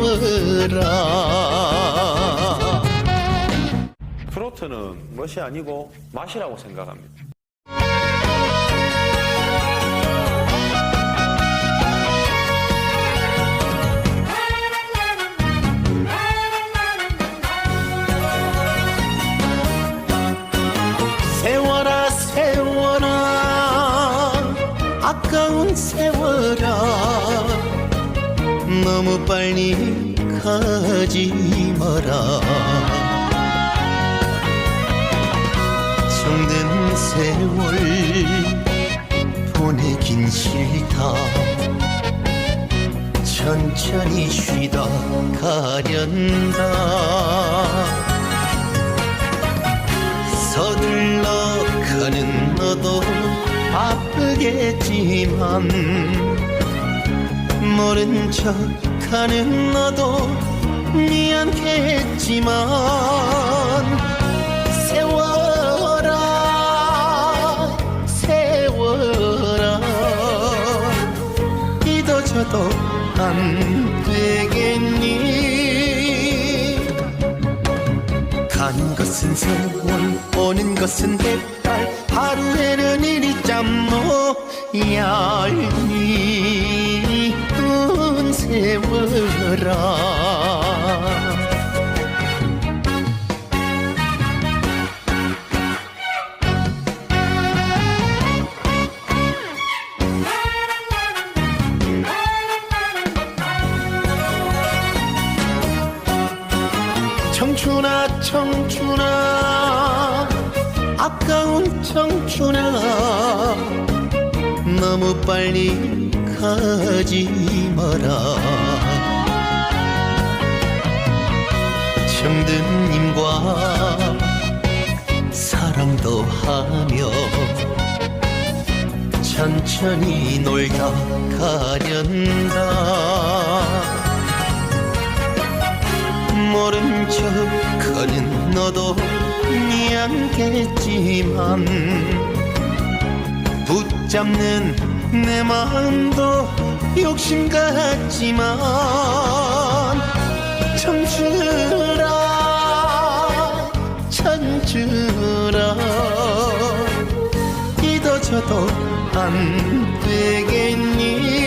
세워라 트로트는 멋이 아니고 맛이라고 생각합니다. 세워라 세워라 아까운 세워라 너무 빨리 가지 마라. 정든 세월 보내긴 싫다. 천천히 쉬다 가련다. 서둘러 가는 너도 바쁘겠지만 모른 척 가는 너도 미안했지만 세워라 세워라. 잊어져도 안 되겠니? 가는 것은 세월 오는 것은 백달 하루에는 일이 짬모 얄미 운 세월아 청춘아 청춘아. 아까운 청춘아. 너무 빨리 가지 마라. 정든님과 사랑도 하며 천천히 놀다 가련다. 모른 척 가는 너도 미안겠지만 붙잡는 내 마음도 욕심 같지만 청주라 천주라. 잊어져도 안 되겠니?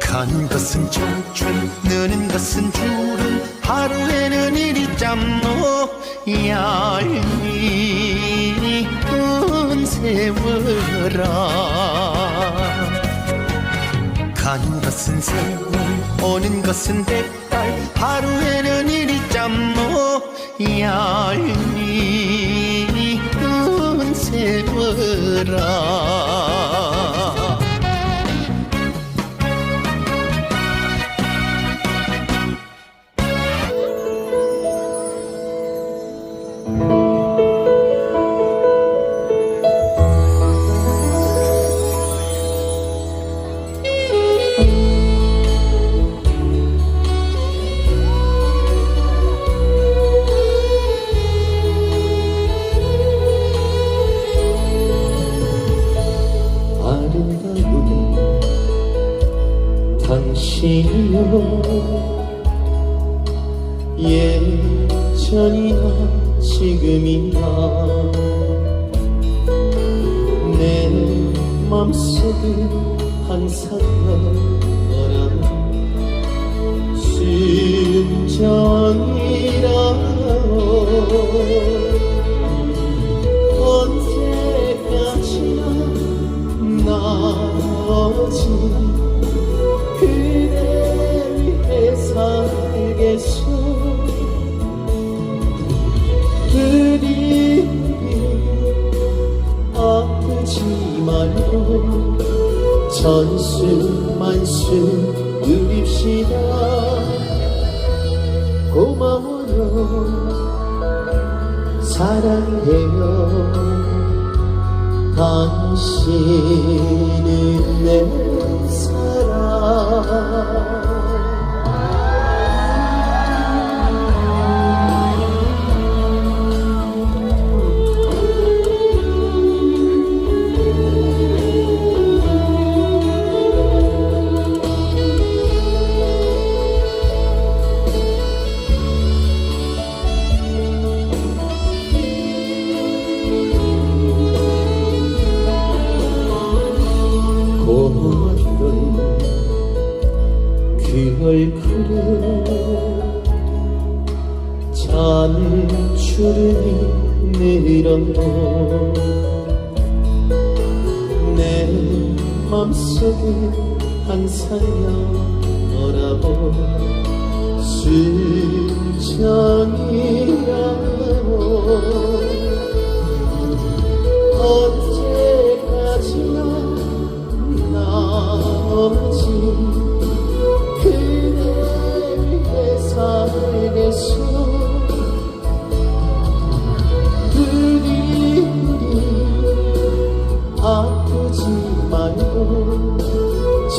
가는 것은 청춘 느는 것은 주름 하루에는 일이 짬모 얄미. 운 세월아. 가는 것은 세월 오는 것은 백달 하루에는 일이 짬모 얄미 운 세월아 당신이여 예전이나 지금이나 내 맘속에 항상 너란 순전이라 언제까지나 나머지 그리 아프지 말고 전수만수 누립시다. 고마워요. 사랑해요. 당신은 내 사랑 그 얼굴에 잔주름이 늘어도 내 맘속에 항상 너라고 순정이라고 언제까지나 나오지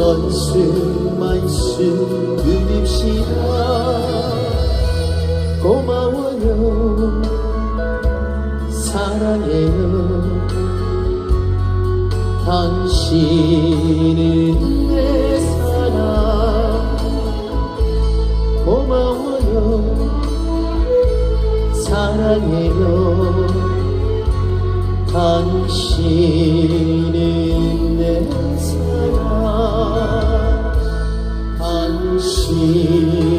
전수만수 누립시다. 고마워요. 사랑해요. 당신은 내 사랑 고마워요. 사랑해요 당신은 내 사랑. 당신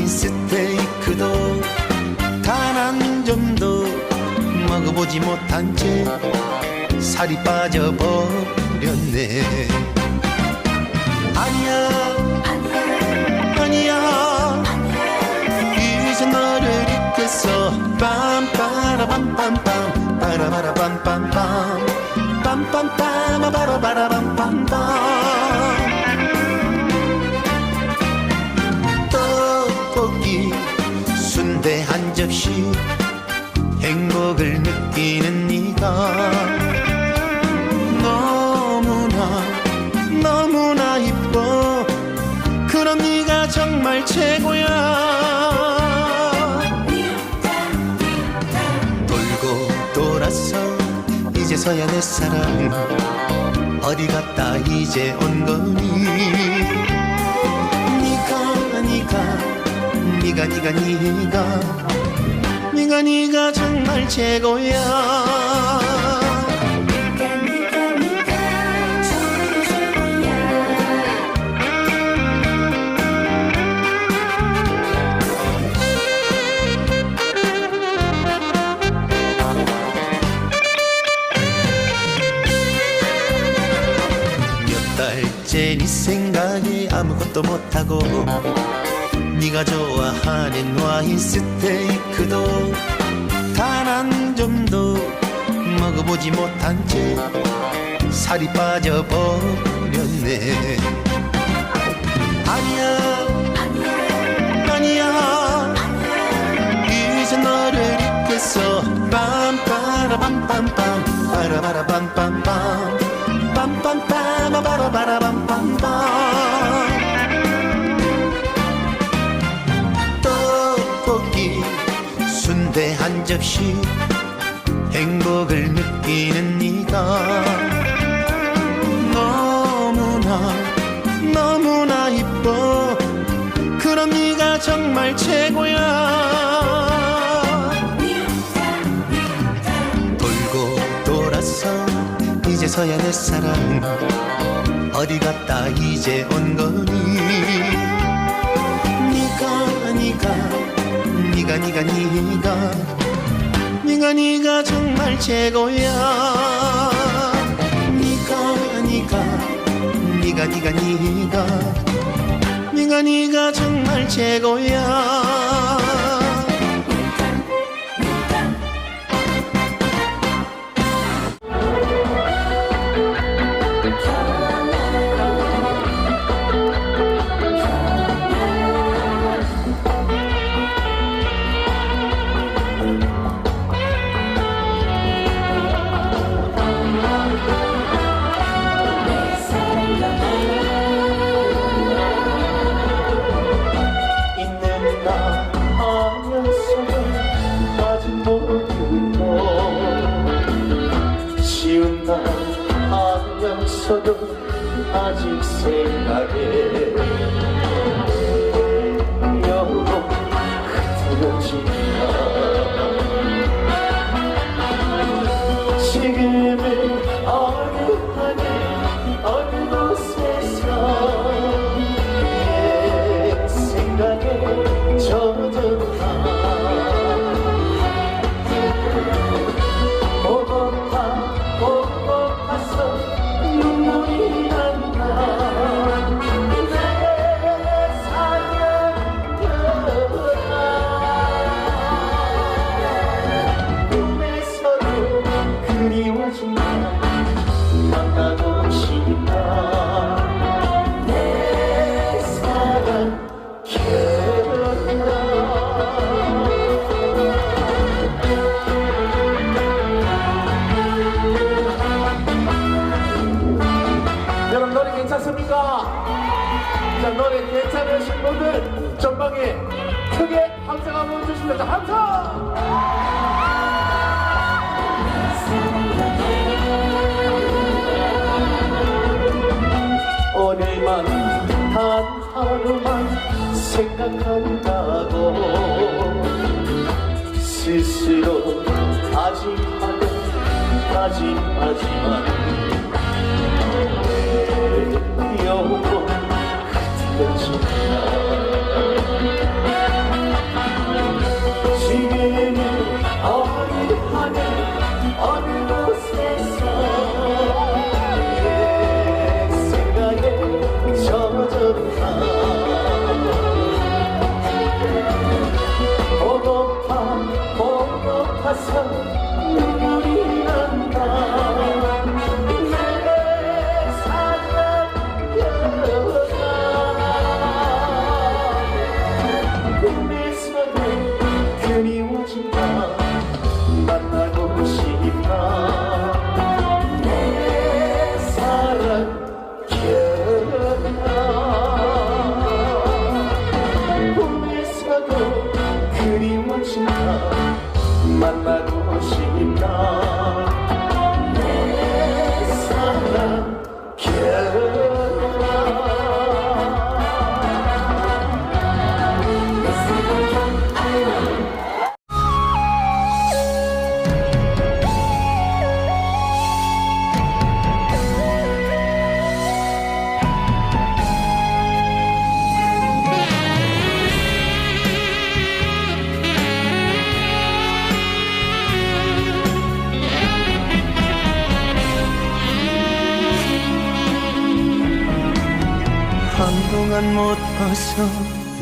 와인 스테이크도 단 한 점도 먹어보지 못한 채 살이 빠져버렸네. 아니야 아니야. 이제 너를 잊겠어 빰빠라밤빰빰 빠라바라밤빰빰. 빰빰빰 바라바라밤빰빰 한 접시 행복을 느끼는 네가 너무나 너무나 이뻐. 그런 네가 정말 최고야. 돌고 돌아서 이제서야 내 사랑 어디 갔다 이제 온 거니? 네가 네가 네가 네가 네가 네가 네가 정말 최고야. 몇 달째 네 생각이 아무것도 못하고 네가 좋아하는 와인 스테이크도 단 한 점도 먹어보지 못한 채 살이 빠져버렸네. 아니야 아니야 이제 너를 잊겠어. 빰빠라밤빰빰. 빠라바라밤빰빰. 빰 빰빰 바라바라밤빰빰 한 접시 행복을 느끼는 네가 너무나 너무나 이뻐. 그런 네가 정말 최고야. 돌고 돌아서 이제서야 내 사랑 어디 갔다 이제 온 거니? 네가 네가 네가 네가 네가 네가 네가 정말 최고야. 네가 네가 네가 네가 네가. 네가 네가 정말 최고야 생각한다고 스스로 다짐하고 다짐하지만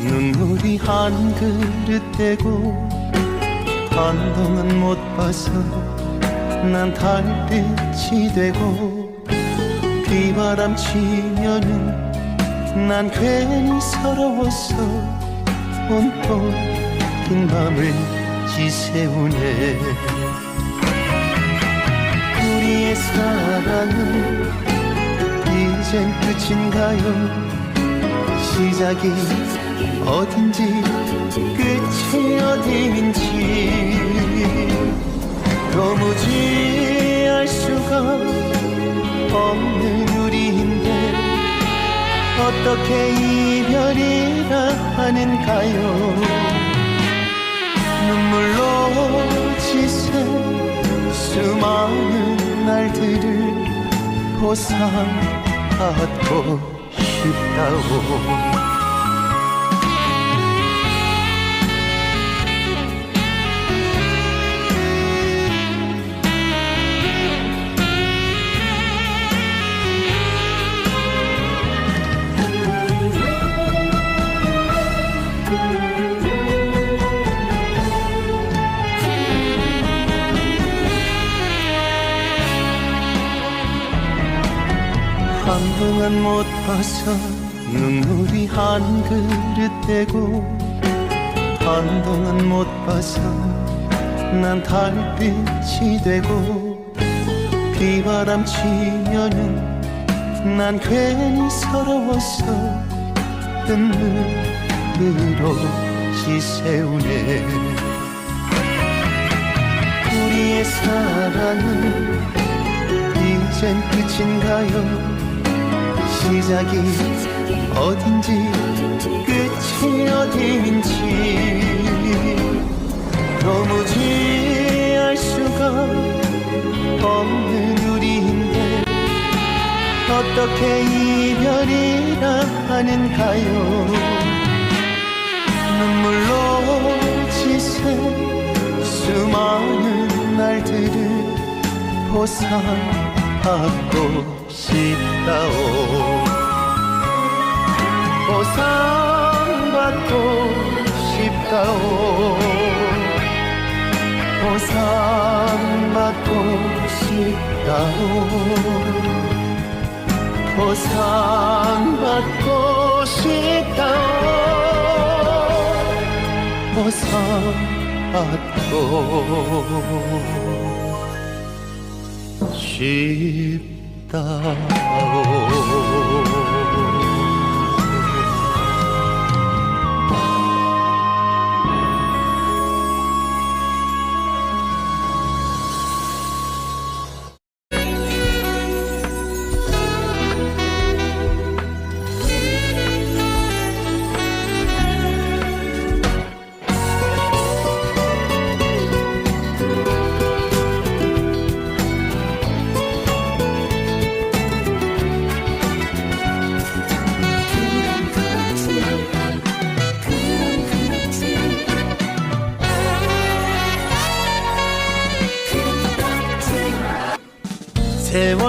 눈물이 한 그릇 되고 한동안 못 봐서 난 달빛이 되고 비바람 치면은 난 괜히 서러워서 온통 긴 밤을 지새우네. 우리의 사랑은 이젠 끝인가요 시작이 어딘지 끝이 어딘지 도무지 알 수가 없는 우리인데 어떻게 이별이라 하는가요? 눈물로 지새 수많은 날들을 보상받고 싶다고 한동안 못 봐서 눈물이 한 그릇 되고 한동안 못 봐서 난 달빛이 되고 비바람 치면은 난 괜히 서러워서 눈물로 지새우네. 우리의 사랑은 이젠 끝인가요 시작이 어딘지 끝이 어딘지 도무지 알 수가 없는 우리인데 어떻게 이별이라 하는가요? 눈물로 지새 수많은 날들을 보상받고 싶다오. 보상받고 싶다오. 보상받고 싶다오. 보상받고 싶다오. 보상받고 싶다오 道。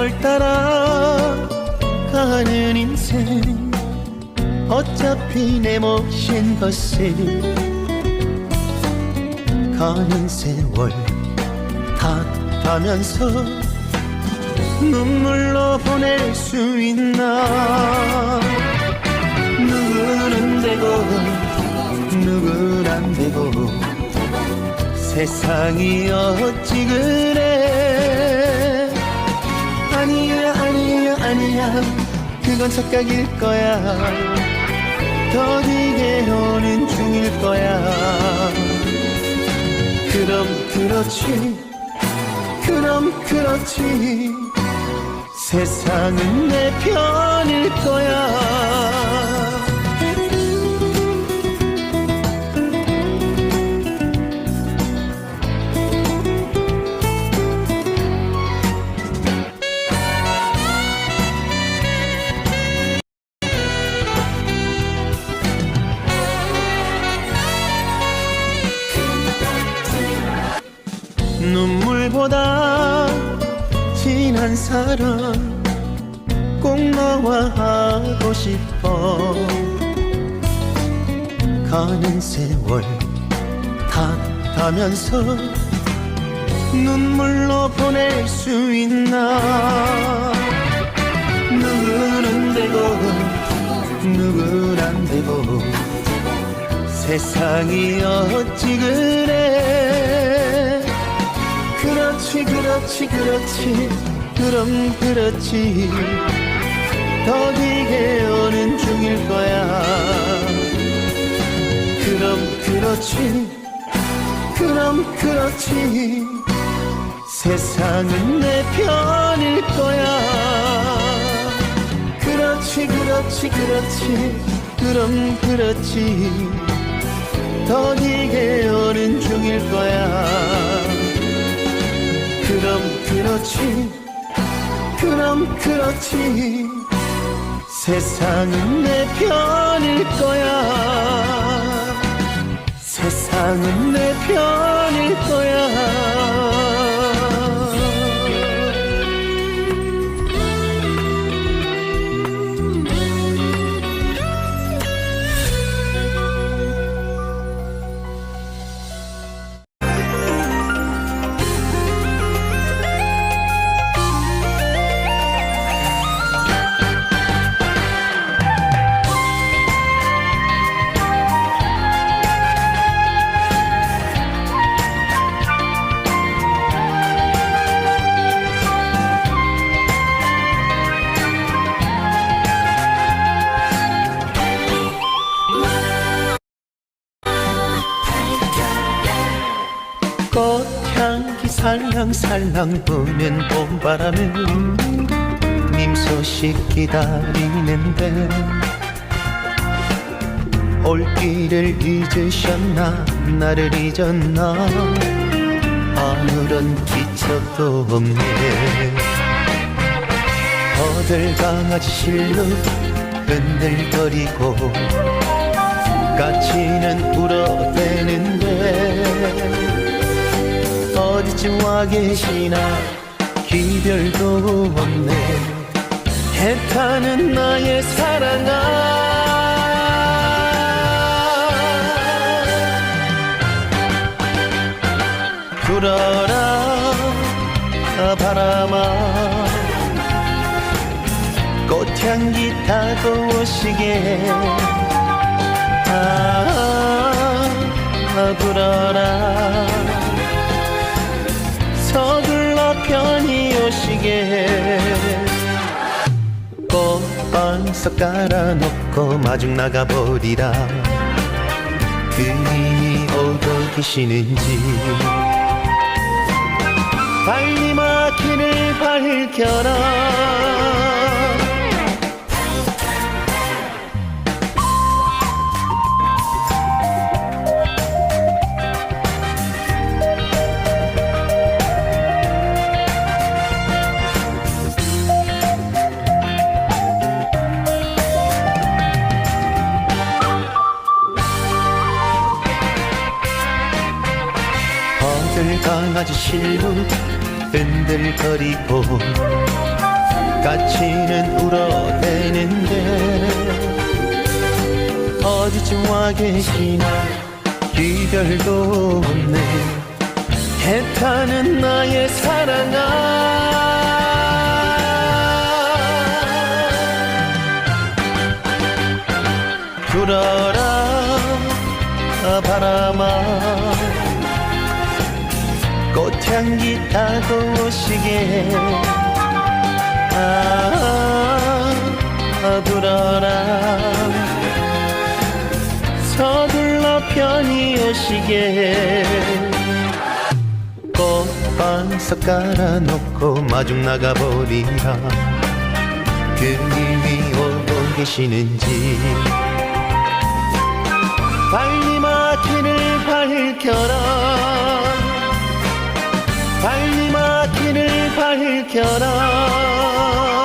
세월 따라 가는 인생. 어차피 내 몫인 것을 가는 세월 탓하면서 눈물로 보낼 수 있나? 누구는 되고 누구는 안 되고. 세상이 어찌 그래 아니야. 그건 착각일 거야. 더디게로는 중일 거야. 그럼 그렇지. 그럼 그렇지. 세상은 내 편일 거야 눈물보다 진한 사랑 꼭 너와 하고 싶어. 가는 세월 탓하면서 눈물로 보낼 수 있나? 누구는 되고 누구는 안 되고 세상이 어찌 그래 그렇지 그렇지 그렇지. 그럼 그렇지. 더디게 오는 중일 거야. 그럼 그렇지. 그럼 그렇지. 세상은 내 편일 거야. 그렇지 그렇지 그렇지. 그럼 그렇지. 더디게 오는 중일 거야 그럼 그렇지. 그럼 그렇지. 세상은 내 편일 거야. 세상은 내 편일 거야 살랑살랑 부는 봄바람은 주님 소식 기다리는데 올 길을 잊으셨나? 나를 잊었나? 아무런 기척도 없네. 어들 강아지 실로 흔들거리고 까치는 울어대는데 와 계시나 기별도 없네. 해타는 나의 사랑아. 불어라 바람아. 꽃향기 타고 오시게. 아 불어라 서둘러 편히 오시게. 꽃방석 깔아놓고 마중 나가버리라. 그님이 오고 계시는지. 빨리 마키를 밝혀라 강아지 실로 흔들거리고 까치는 울어대는데 어디쯤 와 계시나 기별도 없네. 해타는 나의 사랑아. 불어라 바람아. 꽃 향기 타고 오시게. 아, 불어라. 서둘러 편히 오시게. 꽃방석 깔아놓고 마중 나가버리라. 그님이 오고 계시는지. 빨리 마키를 밝혀라 مكانا